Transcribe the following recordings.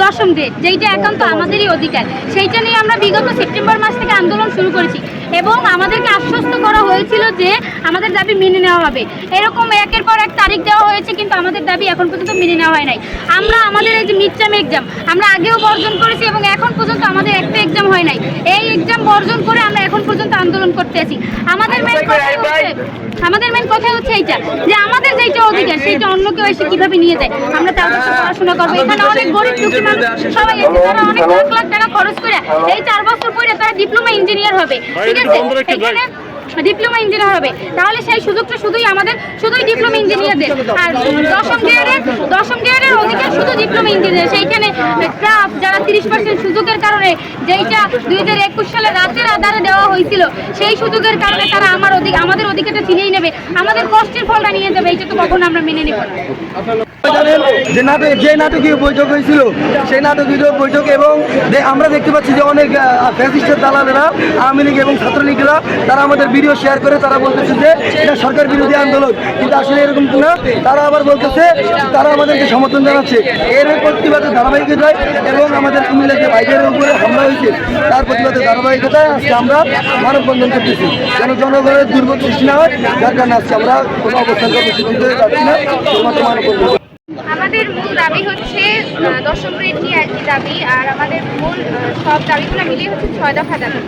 দশম গ্রেড যেইটা একান্ত আমাদেরই অধিকার, সেইটা নিয়ে আমরা বিগত সেপ্টেম্বর মাস থেকে আন্দোলন শুরু করেছি এবং আমাদেরকে আশ্বস্ত করা হয়েছিল যে আমাদের দাবি মেনে নেওয়া হবে। এরকম একের পর এক তারিখ দেওয়া হয়েছে, কিন্তু আমাদের দাবি এখন পর্যন্ত মেনে নেওয়া হয় নাই। আমরা আমাদের এই যে মিড টার্ম এক্সাম আমরা আগেও বর্জন করেছি এবং এখন পর্যন্ত আমাদের একটা এক্সাম হয় নাই। এই এক্সাম বর্জন করে আমরা এখন পর্যন্ত আন্দোলন করতে আছি। আমাদের আমাদের মেন কথা হচ্ছে এইটা যে আমাদের যেইটা অধিকার সেইটা অন্য কেউ এসে কীভাবে নিয়ে যায়? আমরা তার কাছে পড়াশোনা করব। এখানে অনেক গরিব দুঃখী মানুষ সবাই আছে তারা অনেক লাখ লাখ টাকা খরচ করে এই চার বছর পরে তারা ডিপ্লোমা ইঞ্জিনিয়ার হবে। ঠিক আছে? এখানে ডিপ্লোমা ইঞ্জিনিয়ার হবে। তাহলে সেই সুযোগটা শুধুই আমাদের শুধুই ডিপ্লোমা ইঞ্জিনিয়ারদের আর দশম গ্রেডের দশম গ্রেডের অধিকার শুধু ডিপ্লোমা ইঞ্জিনিয়ার সেইখানে ক্রাফট যারা তিরিশ পার্সেন্ট সুযোগের কারণে যেইটা দুই হাজার একুশ সালে রাতের আধারে দেওয়া হয়েছিল, সেই সুযোগের কারণে তারা আমার অধিক আমাদের অধিকারটা ছিনিয়ে নেবে। আমাদের কষ্টের ফলটা নিয়ে যাবে এইটা তো কখনো আমরা মেনে নেব না। জানেন যে নাটক, যে নাটকীয় বৈঠক হয়েছিল, সেই নাটকীয় বৈঠক এবং আমরা দেখতে পাচ্ছি যে অনেক ফ্যাসিস্টের দালালেরা, আওয়ামী লীগ এবং ছাত্রলীগরা, তারা আমাদের ভিডিও শেয়ার করে, তারা বলতেছে যে এটা সরকার বিরোধী আন্দোলন। কিন্তু আসলে এরকম না, তারা আবার বলতেছে, তারা আমাদেরকে সমর্থন জানাচ্ছে। এর প্রতিবাদে ধারাবাহিকতায় এবং আমাদের কুমিল্লা যে বাইকের উপরে হামলা হয়েছে, তার প্রতিবাদে ধারাবাহিকতায় আজকে আমরা মানববন্ধন করতেছি। যেন জনগণের দুর্ভোগ সৃষ্টি না হয়, যার কারণে আজকে আমরা কোনো অবস্থান কর্মসূচি যাচ্ছি না, শুধুমাত্র মানববন্ধন। আমাদের মূল দাবি হচ্ছে দশম গ্রেড নিয়ে একই দাবি, আর আমাদের মূল সব দাবিগুলো মিলিয়ে হচ্ছে ছয় দফা দাবি।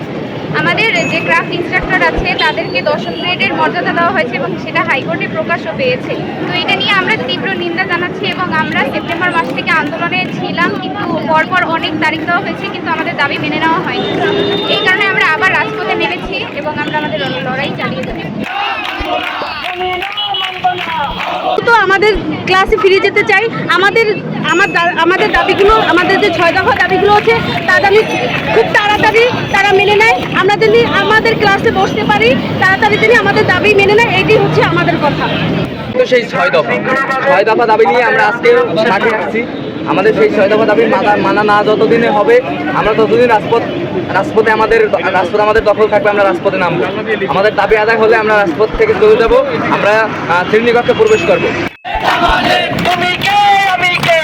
আমাদের যে ক্রাফট ইনস্ট্রাক্টর আছে, তাদেরকে দশম গ্রেডের মর্যাদা দেওয়া হয়েছে এবং সেটা হাইকোর্টে প্রকাশও পেয়েছে। তো এটা নিয়ে আমরা তীব্র নিন্দা জানাচ্ছি এবং আমরা সেপ্টেম্বর মাস থেকে আন্দোলনে ছিলাম, কিন্তু পরপর অনেক তারিখ দেওয়া হয়েছে, কিন্তু আমাদের দাবি মেনে নেওয়া হয়নি। এই কারণে আমরা আবার রাজপথে নেমেছি এবং আমরা আমাদের লড়াই চালিয়ে যাচ্ছি তো আমাদের ক্লাসে ফিরে যেতে চাই। আমাদের, আমার আমাদের দাবিগুলো আমাদের যে ছয় দফা দাবিগুলো আছে তা দাবি খুব তাড়াতাড়ি তারা মেনে নেয়। আমরা যদি আমাদের ক্লাসে বসতে পারি, তাড়াতাড়ি তিনি আমাদের দাবি মেনে নেয় এটি হচ্ছে আমাদের কথা। তো সেই ছয় দফা। ছয় দফা দাবি নিয়ে আমরা আজকে মাঠে আসছি আমাদের সেই ছয় দফা দাবি মানা মানা না যতদিনে হবে, আমরা ততদিন রাজপথ, রাজপথে আমাদের, রাজপথ আমাদের দখল থাকবে, আমরা রাজপথে নামবো। আমাদের দাবি আদায় হলে আমরা রাজপথ থেকে চলে যাব। আমরা শ্রেণীকক্ষে প্রবেশ করব। তুমি কে আমি কে